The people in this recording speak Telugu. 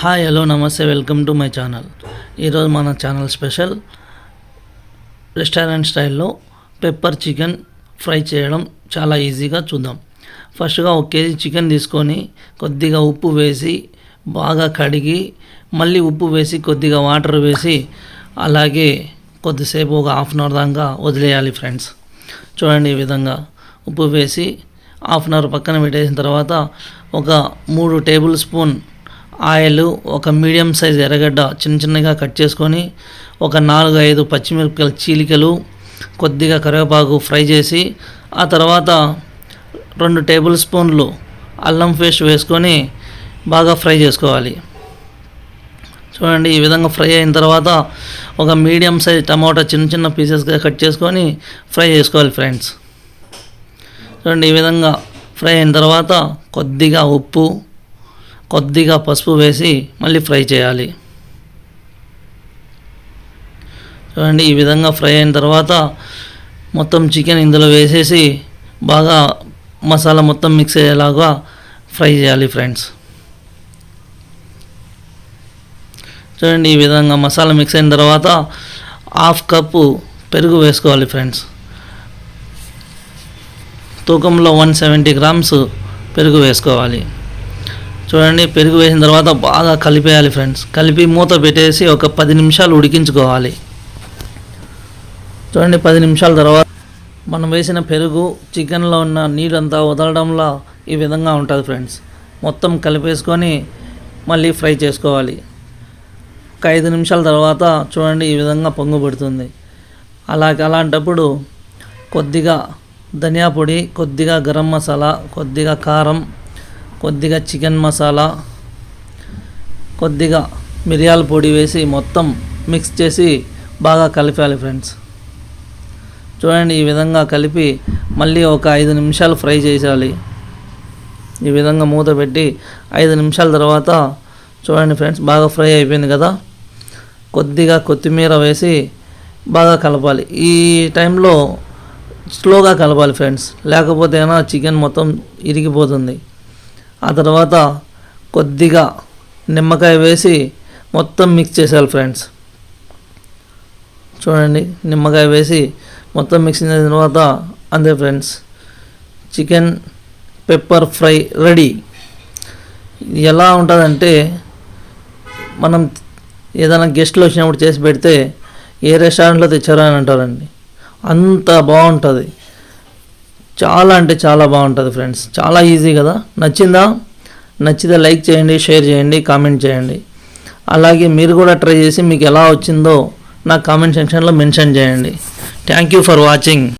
హాయ్ హలో నమస్తే వెల్కమ్ టు మై ఛానల్ ఈరోజు మన ఛానల్ స్పెషల్ రెస్టారెంట్ స్టైల్లో పెప్పర్ చికెన్ ఫ్రై చేయడం చాలా ఈజీగా చూద్దాం. ఫస్ట్గా ఒక కేజీ చికెన్ తీసుకొని కొద్దిగా ఉప్పు వేసి బాగా కడిగి మళ్ళీ ఉప్పు వేసి కొద్దిగా వాటర్ వేసి అలాగే కొద్దిసేపు ఒక హాఫ్ అన్ అవర్ దాకా వదిలేయాలి ఫ్రెండ్స్ చూడండి ఈ విధంగా ఉప్పు వేసి హాఫ్ అన్ అవర్ పక్కన పెట్టేసిన తర్వాత ఒక మూడు టేబుల్ స్పూన్ ఆయిల్ ఒక మీడియం సైజ్ ఎర్రగడ్డ చిన్న చిన్నగా కట్ చేసుకొని ఒక నాలుగు ఐదు పచ్చిమిరపకాయల చీలికలు కొద్దిగా కరివేపాకు ఫ్రై చేసి ఆ తర్వాత రెండు టేబుల్ స్పూన్లు అల్లం పేస్ట్ వేసుకొని బాగా ఫ్రై చేసుకోవాలి. చూడండి ఈ విధంగా ఫ్రై అయిన తర్వాత ఒక మీడియం సైజ్ టమాటా చిన్న చిన్న పీసెస్గా కట్ చేసుకొని ఫ్రై చేసుకోవాలి ఫ్రెండ్స్. చూడండి ఈ విధంగా ఫ్రై అయిన తర్వాత కొద్దిగా ఉప్పు కొద్దిగా పసుపు వేసి మళ్ళీ ఫ్రై చేయాలి. చూడండి ఈ విధంగా ఫ్రై అయిన తర్వాత మొత్తం చికెన్ ఇందులో వేసేసి బాగా మసాలా మొత్తం మిక్స్ అయ్యేలాగా ఫ్రై చేయాలి ఫ్రెండ్స్. చూడండి ఈ విధంగా మసాలా మిక్స్ అయిన తర్వాత హాఫ్ కప్పు పెరుగు వేసుకోవాలి ఫ్రెండ్స్. తూకంలో వన్ సెవెంటీ గ్రామ్స్ పెరుగు వేసుకోవాలి. చూడండి పెరుగు వేసిన తర్వాత బాగా కలిపేయాలి ఫ్రెండ్స్. కలిపి మూత పెట్టేసి ఒక పది నిమిషాలు ఉడికించుకోవాలి. చూడండి పది నిమిషాల తర్వాత మనం వేసిన పెరుగు చికెన్లో ఉన్న నీరంతా వదలడంలో ఈ విధంగా ఉంటుంది ఫ్రెండ్స్. మొత్తం కలిపేసుకొని మళ్ళీ ఫ్రై చేసుకోవాలి. ఒక ఐదు నిమిషాల తర్వాత చూడండి ఈ విధంగా పొంగు పెడుతుంది. అలాగే అలాంటప్పుడు కొద్దిగా ధనియా పొడి కొద్దిగా గరం మసాలా కొద్దిగా కారం కొద్దిగా చికెన్ మసాలా కొద్దిగా మిరియాల పొడి వేసి మొత్తం మిక్స్ చేసి బాగా కలిపాలి ఫ్రెండ్స్ చూడండి ఈ విధంగా కలిపి మళ్ళీ ఒక ఐదు నిమిషాలు ఫ్రై చేయాలి ఈ విధంగా మూత పెట్టి ఐదు నిమిషాల తర్వాత చూడండి ఫ్రెండ్స్ బాగా ఫ్రై అయిపోయింది కదా. కొద్దిగా కొత్తిమీర వేసి బాగా కలపాలి. ఈ టైంలో స్లోగా కలపాలి ఫ్రెండ్స్ లేకపోతే ఏమైనా చికెన్ మొత్తం ఇరిగిపోతుంది. ఆ తర్వాత కొద్దిగా నిమ్మకాయ వేసి మొత్తం మిక్స్ చేసేయాలి ఫ్రెండ్స్ చూడండి నిమ్మకాయ వేసి మొత్తం మిక్స్ చేసిన తర్వాత అంతే friends chicken pepper fry ready ఎలా ఉంటుందంటే మనం ఏదైనా గెస్ట్లు వచ్చినప్పుడు చేసి పెడితే ఏ రెస్టారెంట్లో తెచ్చారో అని అంటారండి. అంత బాగుంటుంది. చాలా అంటే చాలా బాగుంటుంది ఫ్రెండ్స్. చాలా ఈజీ కదా? నచ్చిందా? నచ్చితే లైక్ చేయండి షేర్ చేయండి కామెంట్ చేయండి. అలాగే మీరు కూడా ట్రై చేసి మీకు ఎలా వచ్చిందో నా కామెంట్ సెక్షన్లో మెన్షన్ చేయండి. Thank you for watching.